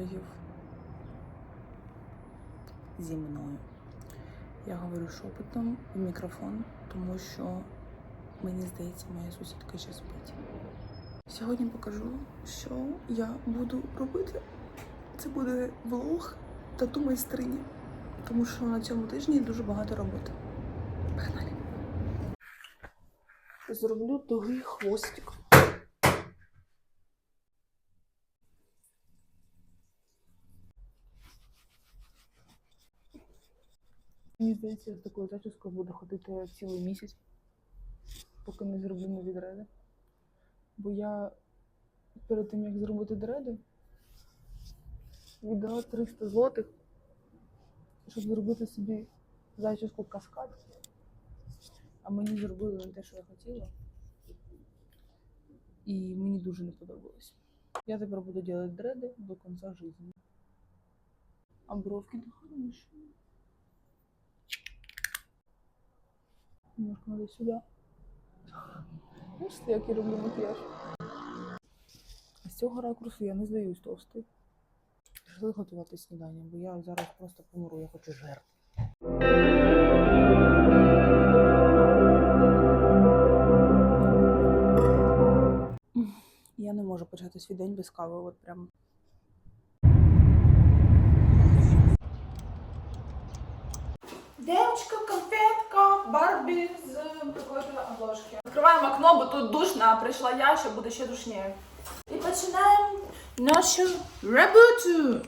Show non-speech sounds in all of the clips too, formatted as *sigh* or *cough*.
косметологів зі мною. Я говорю шепотом в мікрофон, тому що мені здається, моя сусідка ще спить. Сьогодні покажу, що я буду робити. Це буде влог тату майстрині, тому що на цьому тижні дуже багато роботи. Погнали! Зроблю тугий хвостик. Мені здається, з такою зачіскою буду ходити цілий місяць, поки не зроблю нові дреди. Бо я перед тим, як зробити дреди, віддала 300 злотих, щоб зробити собі зачіску каскад. А мені зробили не те, що я хотіла. І мені дуже не подобалось. Я тепер буду робити дреди до кінця життя. А бровки то хороші. Немножко надо сюда. Бачите, як я роблю макіяж. А з цього ракурсу я не здаюсь товстий. Пішли готувати снідання, бо я зараз просто помру, я хочу жерти. Я не можу почати свій день без кави, от прям. Девочка, конфетка, Барбі з такої обложки. Відкриваємо окно, бо тут душно, а прийшла я, що буде ще душніше. І починаємо нашу роботу.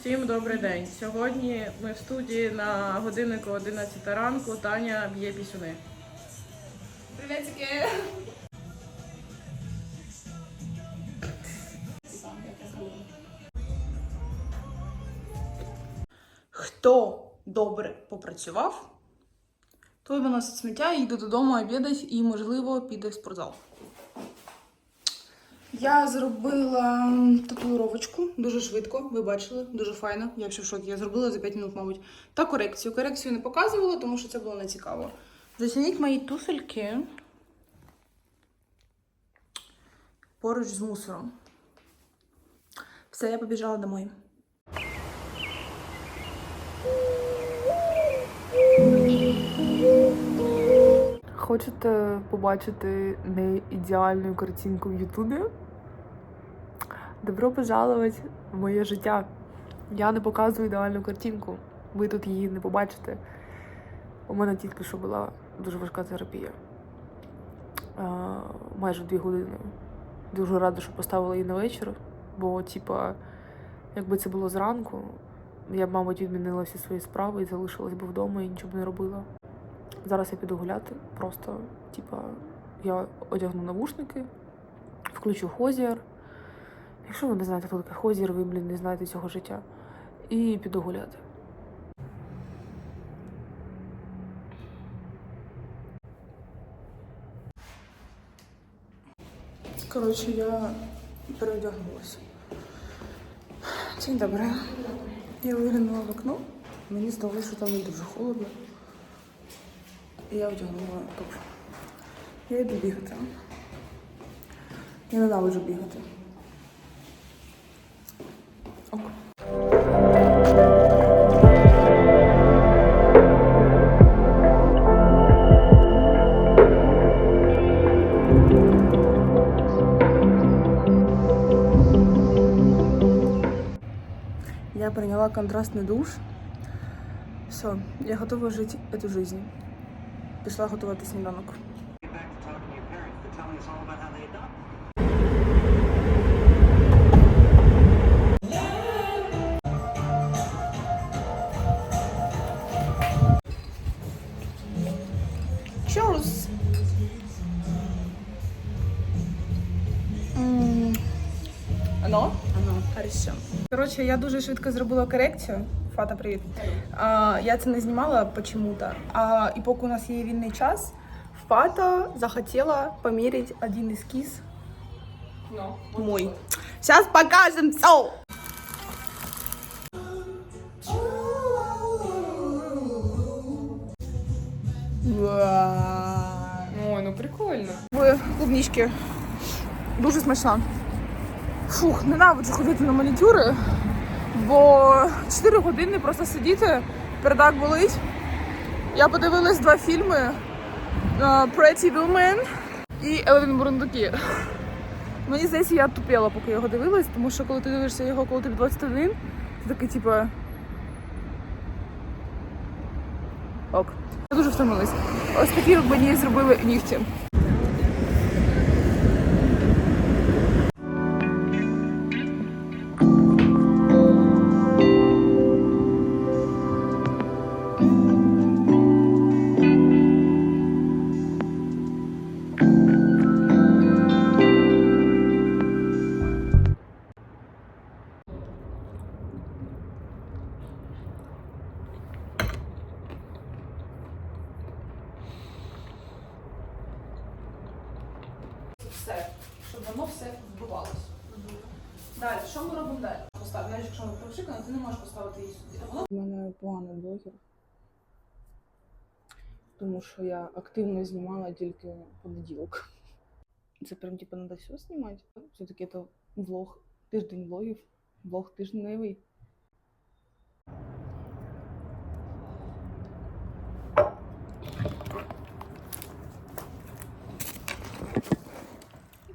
Всім добрий день. Сьогодні ми в студії на годиннику 11 ранку. Таня б'є пісюни. Приветики. Хто добре попрацював, той виносить сміття, і йде додому обідати і, можливо, піде в спортзал. Я зробила татуїровочку дуже швидко, ви бачили, дуже файно. Я взагалі в шокі. Я зробила за 5 минут, мабуть. Та корекцію. Корекцію не показувала, тому що це було не цікаво. Зацініть мої туфельки поруч з мусором. Все, я побіжала домой. Хочете побачити не ідеальну картинку в Ютубі? Добро пожаловать в моє життя. Я не показую ідеальну картинку. Ви тут її не побачите. У мене тільки що була дуже важка терапія. Майже дві години. Дуже рада, що поставила її на вечір, бо, типа, якби це було зранку, я б, мабуть, відмінила всі свої справи і залишилась би вдома і нічого б не робила. Зараз я піду гуляти. Просто, типа, я одягну навушники, включу хозір. Якщо ви не знаєте, хто таке хозір, ви, блін, не знаєте цього життя. І піду гуляти. Коротше, я переодягнулася. Це добре. Я виглянула в окно. Мені здалося, що там не дуже холодно. І я вдягнула топ. Я йду бігати. Я ненавиджу бігати. Ок. Я приняла контрастный душ. Все, я готова жить эту жизнь. Пішла готувати сніданок. Коротше, я дуже швидко зробила корекцію. Фата, привіт. А, Я це не знімала почему-то. А і поки у нас є вільний час, Фата захотіла поміряти один ескіз. No, Мой. Зараз покажемо. So. Ой, ну прикольно. В клубнички. Дуже смачно. Фух, ненавиджу ходити на манікюри, бо 4 години просто сидіти, передак болить. Я подивилась два фільми е, Pretty Woman і Елвін Бурундуки. Мені здається, я тупела, поки його дивилась, тому що коли ти дивишся його, коли тобі 21, ти такий, типу. Ок. Я дуже втомилась. Ось такі мені зробили нігті. Далі, що ми робимо далі? Постав, навіть якщо ми пропшикано, ти не можеш поставити її сюди. У мене поганий блогер, тому що я активно знімала тільки понеділок. Це прям типу треба все знімати. Все-таки це влог, тиждень влогів, влог тижневий.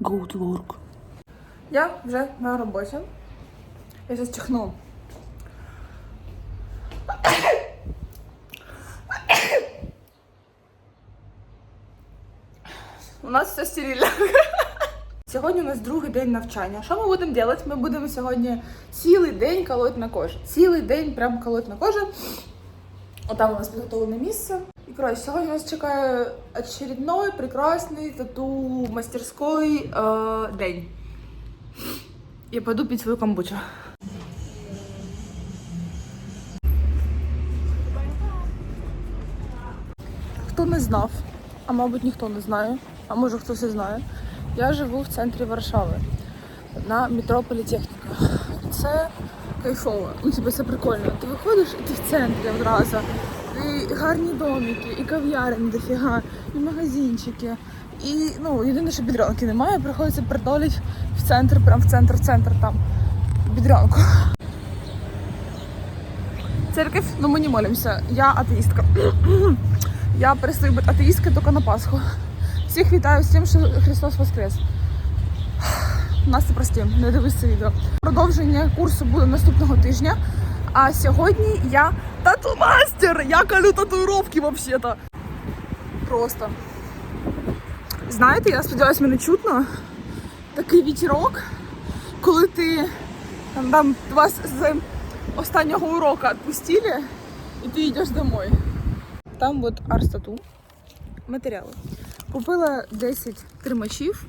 Go to work. Я вже на роботі. Я зараз чихну. У нас все стерильно. Сьогодні у нас другий день навчання. Що ми будемо робити? Ми будемо сьогодні цілий день колоть на кожу. Цілий день прям колоть на кожу. Отам у нас підготовлене місце. І коротше, сьогодні нас чекає очередной прекрасний тату мастерський е, день. Я пойду пить свою камбучу. Хто не знав, а мабуть ніхто не знає, а може хтось і знає. Я живу в центрі Варшави на метро Політехніка. Це кайфово. Ну, типу, це прикольно. Ти виходиш і ти в центрі одразу. І гарні домики, і кав'ярні дофіга, і магазинчики. І ну, єдине, що бідрянки немає, приходиться придоліть в центр, прям в центр, в центр там. Бідрянку. Церковь, ну ми не молимося. Я атеїстка. *clears throat* Я перестаю бути атеїсткою тільки на Пасху. Всіх вітаю з тим, що Христос Воскрес. Настя, прости, не дивись це відео. Продовження курсу буде наступного тижня. А сьогодні я тату-мастер! Я калю татуїровки взагалі-то. Просто. Знаєте, я сподіваюся, мене чутно. Такий вітерок, коли ти там, там вас з останнього уроку відпустили, і ти йдеш домой. Там от арстату. Матеріали. Купила 10 тримачів,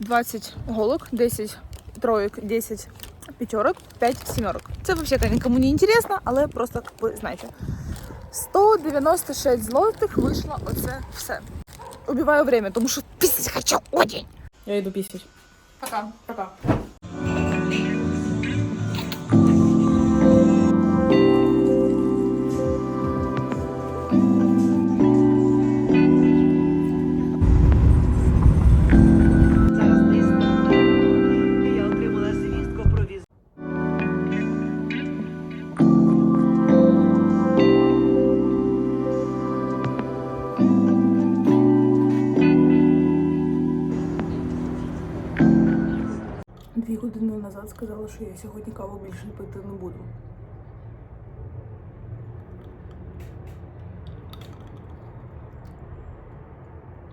20 голок, 10 троєк, 10 п'ятерок, 5 сімерок. Це взагалі нікому не інтересно, але просто ви знаєте. 196 злотих вийшло оце все. Убиваю время, потому что писать хочу очень. Я иду писать. Пока, пока. Що я сьогодні каву більше пити не буду.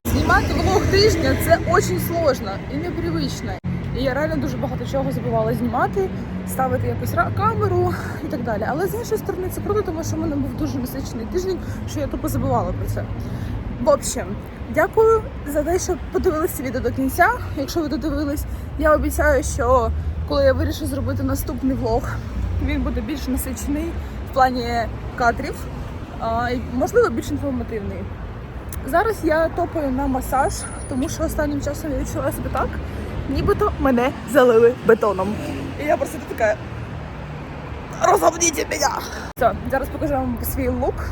Знімати влог тижня це дуже сложно і непривично. І я реально дуже багато чого забувала знімати, ставити якусь камеру і так далі. Але з іншої сторони це круто, тому що в мене був дуже насичений тиждень, що я тупо забувала про це. В общем, дякую за те, що подивилися відео до кінця. Якщо ви додивились, я обіцяю, що коли я вирішу зробити наступний влог, він буде більш насичений в плані кадрів, а, можливо, більш інформативний. Зараз я топаю на масаж, тому що останнім часом я відчула себе так, нібито мене залили бетоном. І я просто така. Розгомніть мене! Все, зараз покажу вам свій лук.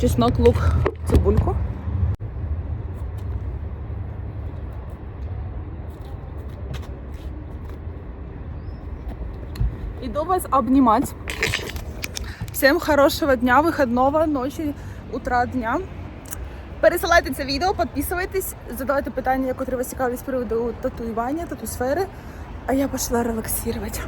чеснок, лук, цибульку. Иду вас обнимать. Всем хорошего дня, выходного, ночі, утра, дня. Пересилайте це відео, підписуйтесь, задавайте питання, які вас цікавлять з приводу татуювання, тату сфери. А я пішла релаксувати.